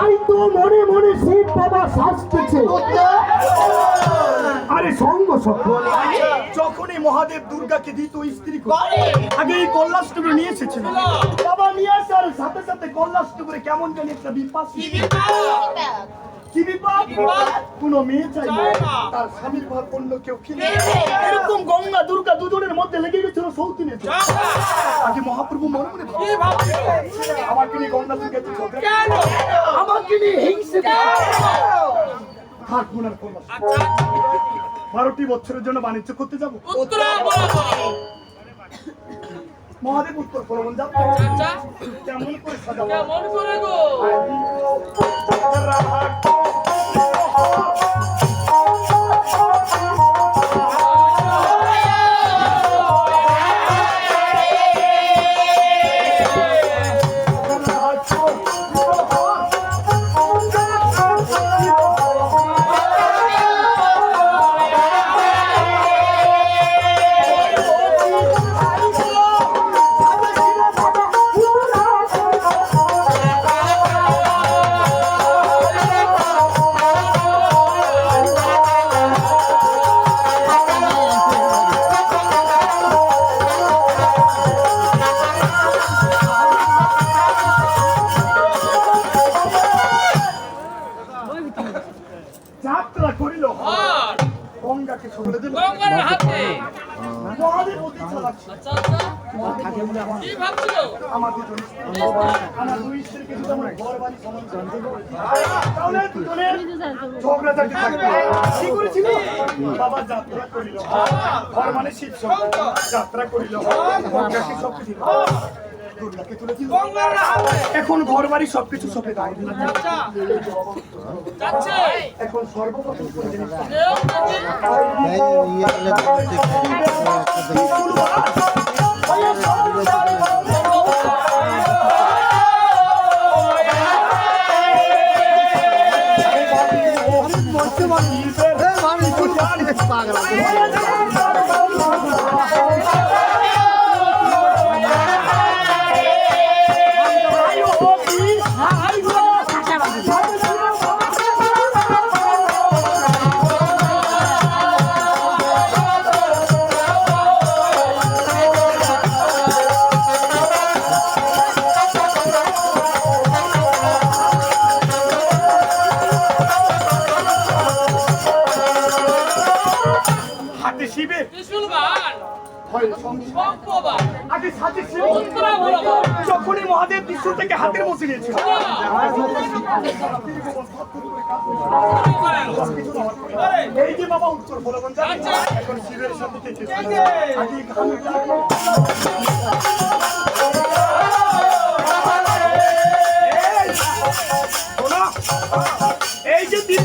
তাই তো মনে মনে শিব বাবা শাসতেছে আরে সঙ্গ সঙ্গ। যখনই মহাদেব দুর্গাকে দিত স্ত্রী করে আগে এই কল্যাষ্টপুরে নিয়ে এসেছিল। বাবা নিয়ে আসার সাথে সাথে কল্যাষ্টপুরে কেমন জানি একটা বিপাস কোন মেয়ে চাই তার স্বামীর ভাগ অন্য কেউ কিনে এরকম গঙ্গা দুর্গা দুজনের মধ্যে লেগে গেছিল সৌতিনে। আগে মহাপ্রভু মনে মনে থাকব না বারোটি বছরের জন্য বাণিজ্য করতে যাব? মহাদেব উত্তর প্রবণ যাব কেমন করে সাজাবো? যাত্রা করিল গঙ্গাকে সকলে দিল। মহাদেব অতি চালাক ছিল। আমাদের জন্য আমার দুই স্ত্রীকে যদি আমরা ঘর বাড়ি সমান করে তাহলে দুজনের ঝগড়াঝাটি থাকবে কি করেছিল বাবা যাত্রা করিল ঘর মানে শিব যাত্রা করিল গঙ্গাকে এখন ঘর বাড়ি সবকিছু সপে দাও এখন সর্বপ্রথম কোন শিবের। সাথে শিব যখনই মহাদেব বিশ্ব থেকে হাতের মধ্যে নিয়েছিল এই যে বাবা উত্তর বলবেন এখন শিবের সাথে এই যে দিন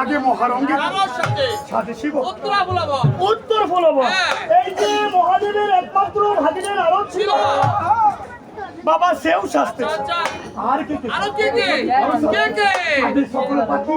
আগে মহারঙ্গে সাথে শিব। উত্তর ফুলব এই যে মহাদেবের একমাত্র ভাগিনের আরও ছিল। বাবা সেও শাস্তে। আর কে কে? কে কে? কে কে? সকল পাখি।